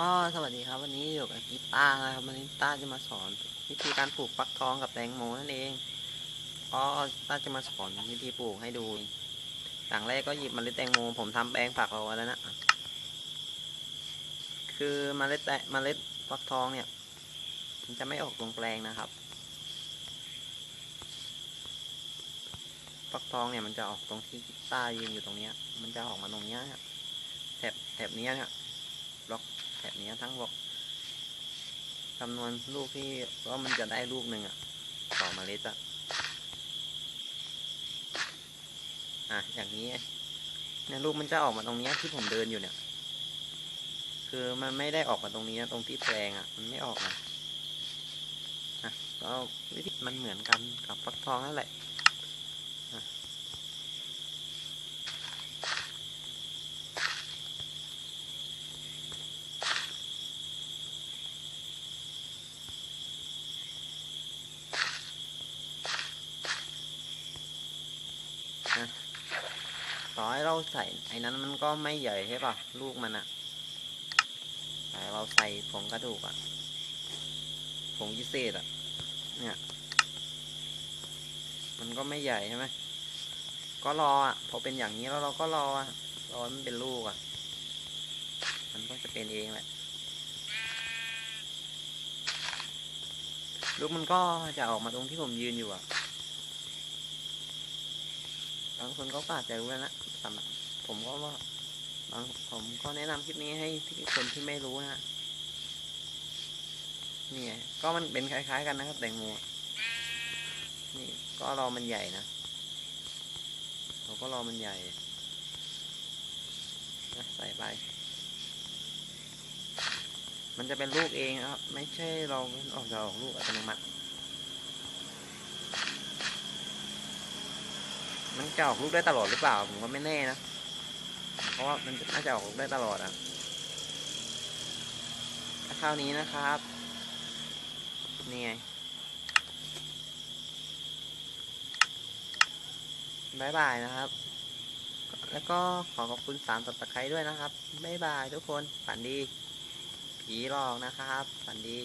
ก็สวัสดีครับวันนี้อยู่กับกีตาร์นะครับวันนี้กีตาจะมาสอนวิธีการปลูกฟักทองกับแตงโมนั่นเองก็ต้าจะมาสอนวิธีปลูกให้ดูอย่างแรกก็หยิบมเมล็ดแตงโมผมทำแปลงผักเอาไว้แล้วนะคือมเมล็ดแตเมล็ดฟักทองเนี่ยมันจะไม่ออกตรงแปลงนะครับ ฟักทองเนี่ยมันจะออกตรงที่กีตายืนอยู่ตรงเนี้ย มันจะออกมาตรงเนี้ยแถบแถบนี้เนี่ย บล็อกแถบนี้ทั้งบล็อกจำนวนลูกที่ว่ามันจะได้ลูกหนึ่งอะต่อเมล็ดอะอะอย่างนี้เนี่ยลูกมันจะออกมาตรงนี้ที่ผมเดินอยู่เนี่ย คือมันไม่ได้ออกมาตรงนี้ตรงที่แปลงอะมันไม่ออกมาอะก็วิธีมันเหมือนกันกับฟักทองนั่นแหละ ต่อให้เราใส่ไอ้นั้นมันก็ไม่ใหญ่ใช่ป่ะ ลูกมันอะแต่เราใส่ผงกระดูกอะผงยิเศษอะเนี่ย มันก็ไม่ใหญ่ใช่ไหมก็รออะพอเป็นอย่างนี้แล้วเราก็รออะรอมันเป็นลูกอะมันก็จะเป็นเองแหละ ลูกมันก็จะออกมาตรงที่ผมยืนอยู่อะ บางคนก็อาจจะรู้แล้วนะสำหรับผมก็ว่าบางผมก็แนะนำคลิปนี้ให้ที่คนที่ไม่รู้นะนี่ไงก็มันเป็นคล้าย ๆ กันนะครับแตงโมนี่ก็รอมันใหญ่นะเราก็รอมันใหญ่ใส่ไป มันจะเป็นลูกเองครับ ไม่ใช่เราออกจะออกลูกอัตโนมัติ มันจะออกลูกได้ตลอดหรือเปล่า ผมก็ไม่แน่นะ เพราะว่ามันน่าจะออกลูกได้ตลอดอะถ้าคราวนี้นะครับ นี่ไงบายบายนะครับ แล้วก็ขอขอบคุณสามตับตะไคร้ด้วยนะครับบายบายทุกคน ฝันดี ผีหลอกนะครับ ฝันดี